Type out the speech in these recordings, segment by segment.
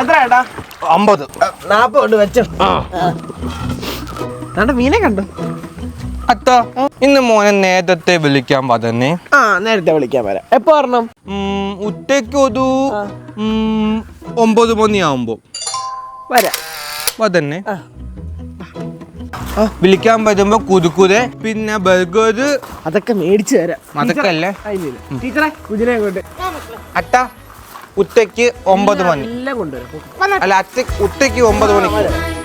എത്ര ഏട്ടാ? അമ്പത്. നാപ്പത് കൊണ്ട് വെച്ചോ. നമ്മുടെ മീനെ കണ്ടു. അത്ത ഇന്ന് മോനെ നേരത്തെ വിളിക്കാൻ പറഞ്ഞേ ആ നേരത്തെ വിളിക്കാൻ വരാം. എപ്പോ വരണം? ഉച്ചയ്ക്ക് ഉച്ചയ്ക്ക് ഒരു ഒമ്പത് മണിയാവുമ്പോ വരാം. അതന്നെ വിളിക്കാൻ പറ്റുമ്പോ കുതുക്കുതെ പിന്നെ ബർഗർ അതൊക്കെ മേടിച്ചു തരാം. അതൊക്കെ അല്ലേ. ടീച്ചറെ കുതിരെ കൊണ്ട്. അട്ട ഉച്ചയ്ക്ക് ഒമ്പത് മണി. എല്ലാം കൊണ്ടുവരാം. അല്ല അച്ഛ ഉച്ചയ്ക്ക് ഒമ്പത് മണിക്ക്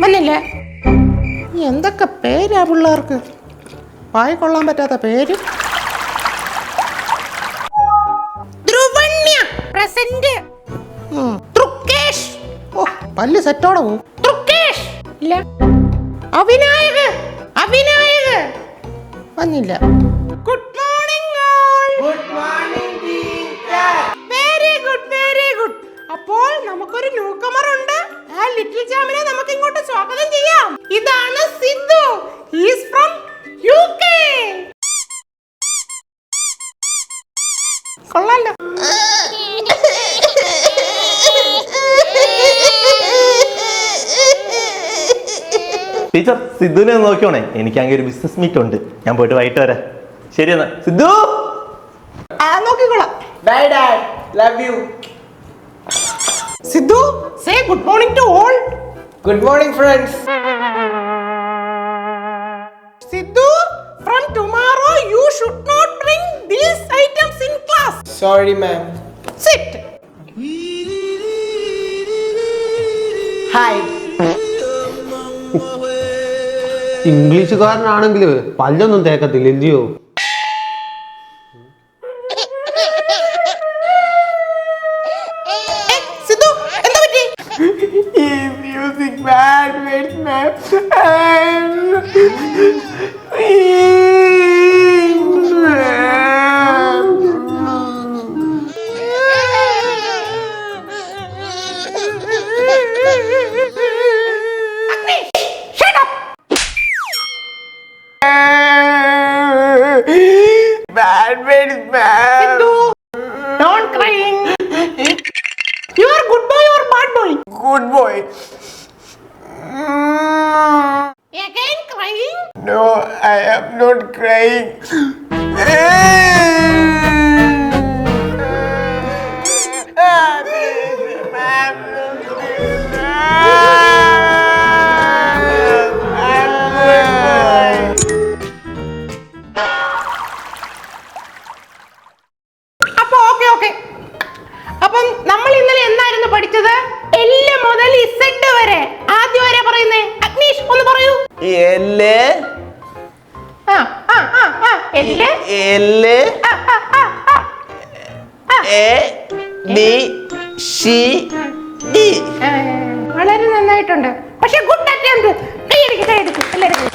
മന്നില്ലേ എന്തൊക്കെ പേരാ പിള്ളേർക്ക്? വായിക്കൊള്ളാൻ പറ്റാത്ത പേര്? പല്ല് സെറ്റോടെ പോവും തൃക്കേഷ് ഇല്ല. അവിനായക്! അവിനായക്! വന്നില്ല. Good morning good morning very good very good അപ്പോൾ നമുക്കൊരു ന്യൂ കമർ ഉണ്ട്. ആ ലിറ്റിൽ ചാമിനെ നമുക്ക് ഇങ്ങോട്ട് ടീച്ചർ സിദ്ധുവിനെ ഒന്ന് നോക്കിയോണേ എനിക്കാണെങ്കിൽ ഒരു ബിസിനസ് മീറ്റ് ഉണ്ട്. ഞാൻ പോയിട്ട് വൈകിട്ട് വരാം. ശരി എന്നാ. സിദ്ധു! ആ bye dad love you Sidhu say good morning to all good morning friends Sidhu from tomorrow you should not bring these items in class sorry ma'am sit hi ഇംഗ്ലീഷുകാരനാണെങ്കിൽ പല്ലൊന്നും തേക്കത്തില്ല ഇല്ലയോ Bad എന്താ പറ്റി? Music Bad, very bad. Hindu, don't crying. You are good boy or bad boy? Good boy. Again crying? No, I am not crying. L L. A D. വളരെ നന്നായിട്ടുണ്ട്. പക്ഷെ good attempt കൈയടിക്ക് കൈയടിക്ക് എല്ലാവരും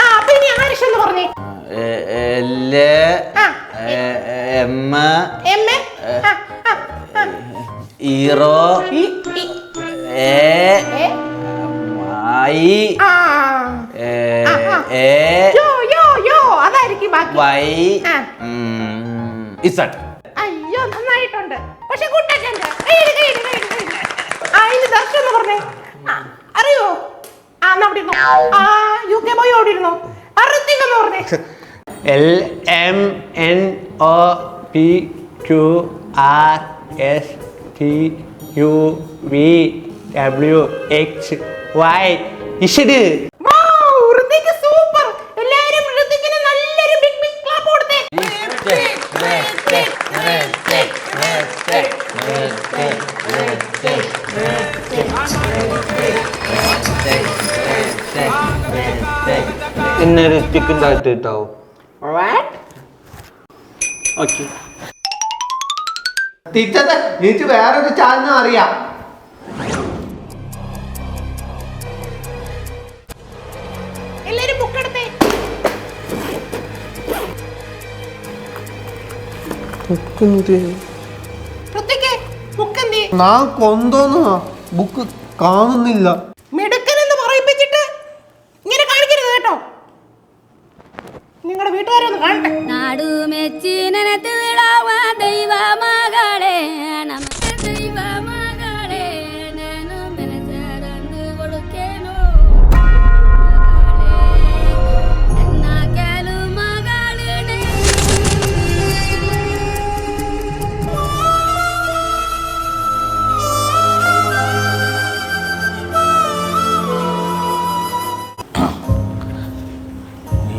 ആ അപ്പൊ ഇനി ആരിഷ് എന്ന് പറഞ്ഞേ? എൽ ആ എം എം ഈറോ. ഐ. ആ. എ ആ, ആ. എ യോ യോ യോ. അതായിരിക്കും വൈ. ഇസഡ്. അയ്യോ നന്നായിട്ടുണ്ട്. പക്ഷെ ദർശനം എന്ന് പറഞ്ഞേ. അറിയോ? ആ അവിടെ ഇരുന്നോ. ആ യു കെ ബോയ് അവിടെ ഇരുന്നോ. ആ എന്ന് പറഞ്ഞേ. L M N O P Q R S T U V W X Y ഇഷിട് super എല്ലാവരും നല്ലൊരു ബിഗ് ബിഗ് ക്ലാപ്പ് കൊടുത്തേ. ഇന്ന ഋത്തിക്കും താഴ്ത്തി കിട്ടാവും? ഓക്കെ ടീച്ചറെ എനിക്ക് വേറൊരു ചാനൽ അറിയാം. ഞാൻ കൊന്തോന്നു ബുക്ക് കാണുന്നില്ല. മിടുക്കനെന്ന് പറയിപ്പിച്ചിട്ട് ഇങ്ങനെ കാണിക്കരുത് കേട്ടോ. നിങ്ങളുടെ വീട്ടുകാരൊന്ന് കാണട്ടെ. നാടു മെച്ചി നനത്ത് വിളാവ ദൈവ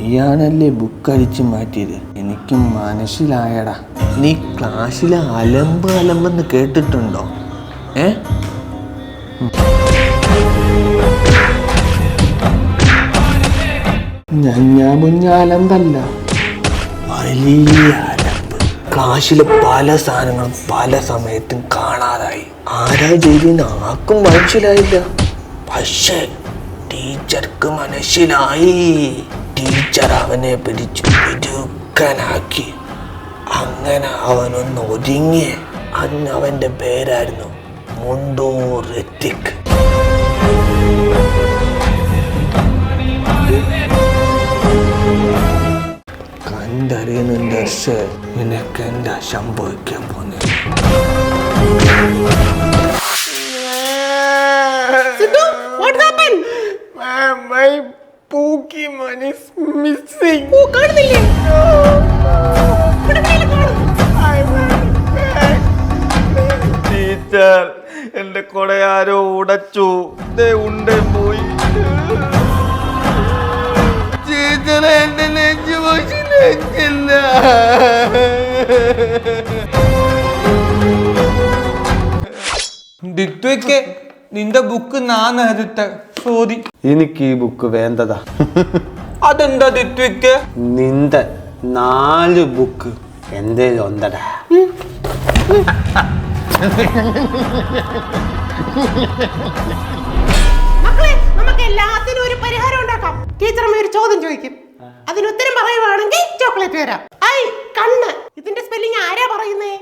നീയാണല്ലേ ബുക്ക് അടിച്ചു മാറ്റിയത്? എനിക്ക് മനസ്സിലായടാ. നീ ക്ലാസ്സിലെ അലമ്പ് അലമ്പെന്ന് കേട്ടിട്ടുണ്ടോ? ഏ? ഞഞ്ഞാ മുഞ്ഞ അലമ്പല്ല. വലിയ അലമ്പ്. ക്ലാസ്സിലെ പല സാധനങ്ങളും പല സമയത്തും കാണാതായി. ആരാ ചെയ്തെന്ന് ആർക്കും മനസ്സിലായില്ല. പക്ഷേ ടീച്ചർക്ക് മനസ്സിലായി. ടീച്ചർ അവനെ പിടിച്ചു ഇടുക്കനാക്കി അങ്ങനെ അവനൊന്ന് ഒതുങ്ങി. അന്ന് അവന്റെ പേരായിരുന്നു മുണ്ടൂർ എത്തിക്ക് കണ്ടറിയുന്നുണ്ട് നിനക്ക് എന്താ സംഭവിക്കാൻ പോകുന്നത്? My Pokemon is missing. ഓ കാണുന്നില്ലേ. ടീച്ചർ എന്റെ കൊടയാരോ ഉടച്ചു. ദേ ഉണ്ടേ പോയി. ടീച്ചർ എന്റെ നെഞ്ചു നെഞ്ചില്ല ദിത്വയ്ക്ക് നിന്റെ ബുക്ക് നാ എടുത്ത സോറി എനിക്ക് ഈ ബുക്ക് വേണ്ടതാ. അതെന്താ ദിത്വിക്ക്? നിന്റെ നാല് ബുക്ക് എന്തേലും ഒന്നടാ മക്കളെ നമുക്ക് എല്ലാത്തിനും ഒരു പരിഹാരം ഉണ്ടാക്കാം. ടീച്ചറമ്മ ഒരു ചോദ്യം ചോദിക്കും. അതിന് ഉത്തരം പറയുവാണെങ്കിൽ ചോക്ലേറ്റ് തരാം ഐ കണ്ണ്. ഇതിന്റെ സ്പെല്ലിംഗ് ആരാ പറയുന്നേ?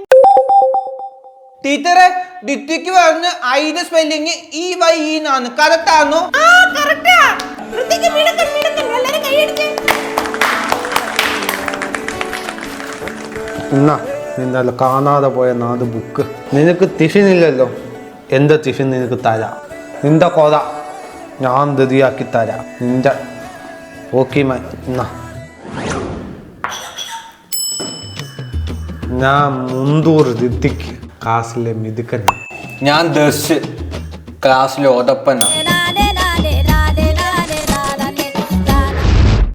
ടീച്ചറെ ദിത്യക്ക് പറഞ്ഞ് ഐയുടെ സ്പെല്ലിങ് ഇ വൈ എന്നാണ് കറക്റ്റ് ആണോ ആ കറക്റ്റാ ഋതിക്ക് മിടുക്കൻ മിടുക്കൻ. എല്ലാരും കൈയടിച്ച് എന്നാ കാണാതെ പോയ നാത് ബുക്ക്. നിനക്ക് ടിഫിൻ ഇല്ലല്ലോ എന്റെ ടിഫിൻ നിനക്ക് തരാം? നിന്റെ കൊത ഞാൻ ധൃതിയാക്കി തരാം. നിന്റെ ഓക്കെ എന്നാ. ഞാൻ മുന്തൂർ ഋത്തിക്ക് കാസിലെ മിതുക്കൻ ഞാൻ ദർശ് ക്ലാസ്സിലെ ഓതപ്പന ನಾನು